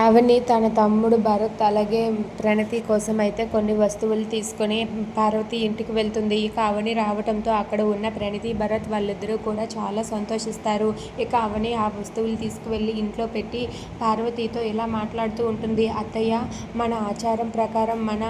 అవని తన తమ్ముడు భరత్ అలాగే ప్రణతి కోసం అయితే కొన్ని వస్తువులు తీసుకొని పార్వతి ఇంటికి వెళ్తుంది. ఇక అవని రావడంతో అక్కడ ఉన్న ప్రణతి భరత్ వాళ్ళిద్దరూ కూడా చాలా సంతోషిస్తారు. ఇక అవని ఆ వస్తువులు తీసుకువెళ్ళి ఇంట్లో పెట్టి పార్వతితో ఇలా మాట్లాడుతూ ఉంటుంది. అత్తయ్య మన ఆచారం ప్రకారం మన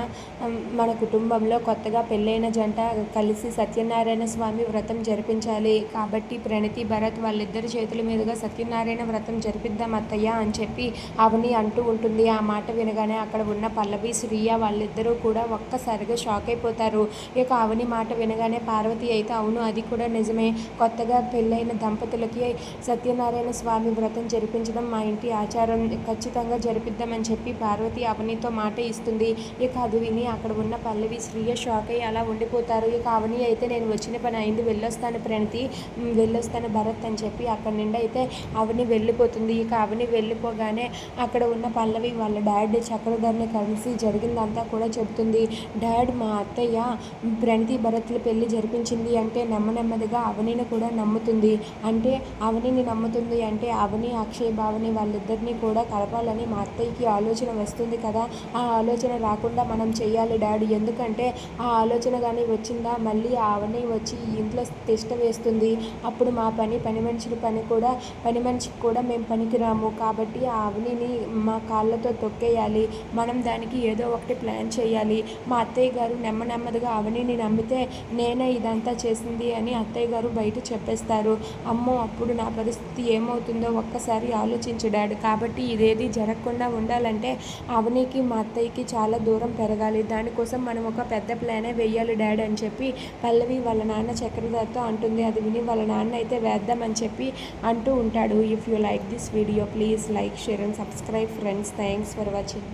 మన కుటుంబంలో కొత్తగా పెళ్ళైన జంట కలిసి సత్యనారాయణ స్వామి వ్రతం జరిపించాలి. కాబట్టి ప్రణతి భరత్ వాళ్ళిద్దరి చేతుల మీదుగా సత్యనారాయణ వ్రతం జరిపిద్దాం అత్తయ్య అని చెప్పి అవని అంటూ ఉంటుంది. ఆ మాట వినగానే అక్కడ ఉన్న పల్లవి శ్రీయ వాళ్ళిద్దరూ కూడా ఒక్కసారిగా షాక్ అయిపోతారు. ఇక అవని మాట వినగానే పార్వతి అయితే అవును అది కూడా నిజమే. కొత్తగా పెళ్ళైన దంపతులకి సత్యనారాయణ స్వామి వ్రతం జరిపించడం మా ఇంటి ఆచారం. ఖచ్చితంగా జరిపిద్దామని చెప్పి పార్వతి అవనితో మాట ఇస్తుంది. ఇక అది విని అక్కడ ఉన్న పల్లవి శ్రీయ షాక్ అయ్యి అలా ఉండిపోతారు. ఇక అవని అయితే నేను వచ్చిన పని అయింది. వెళ్ళొస్తాను ప్రణతి. వెళ్ళొస్తాను భరత్ అని చెప్పి అక్కడ నుండి అయితే అవని వెళ్ళిపోతుంది. ఇక అవని వెళ్ళిపోగానే అక్కడ ఉన్న పల్లవి వాళ్ళ డాడ్ చక్రధర్ని కలిసి జరిగిందంతా కూడా చెబుతుంది. డాడ్ మా అత్తయ్య ప్రణతి భరత్ల పెళ్ళి జరిపించింది అంటే నెమ్మదిగా అవనిని కూడా నమ్ముతుంది. అంటే అవనిని నమ్ముతుంది అంటే అవని అక్షయ్ భావని వాళ్ళిద్దరినీ కూడా కలపాలని మా అత్తయ్యకి ఆలోచన వస్తుంది కదా. ఆ ఆలోచన రాకుండా మనం చేయాలి డాడీ. ఎందుకంటే ఆ ఆలోచన కానీ వచ్చిందా? మళ్ళీ అవని వచ్చి ఇంట్లో తిష్ట వేస్తుంది. అప్పుడు మా పని పని మనుషుల పని కూడా పని మనిషికి కూడా మేము పనికిరాము. కాబట్టి ఆ అవనిని మా కాళ్ళతో తొక్కేయాలి. మనం దానికి ఏదో ఒకటి ప్లాన్ చేయాలి. మా అత్తయ్య గారు నెమ్మ నెమ్మదిగా అవనిని నమ్మితే నేనే ఇదంతా చేసింది అని అత్తయ్య గారు బయట చెప్పేస్తారు. అమ్మో అప్పుడు నా పరిస్థితి ఏమవుతుందో ఒక్కసారి ఆలోచించడాడు కాబట్టి ఇదేది జరగకుండా ఉండాలంటే అవనికి మా అత్తయ్యకి చాలా దూరం పెరగాలి. దానికోసం మనం ఒక పెద్ద ప్లానే వెయ్యాలి డాడ్ అని చెప్పి పల్లవి వాళ్ళ నాన్న చక్రధర్తో అంటుంది. అది విని వాళ్ళ నాన్న అయితే వేద్దామని చెప్పి అంటూ ఉంటాడు. If you like this video please like share and subscribe bye friends thanks for watching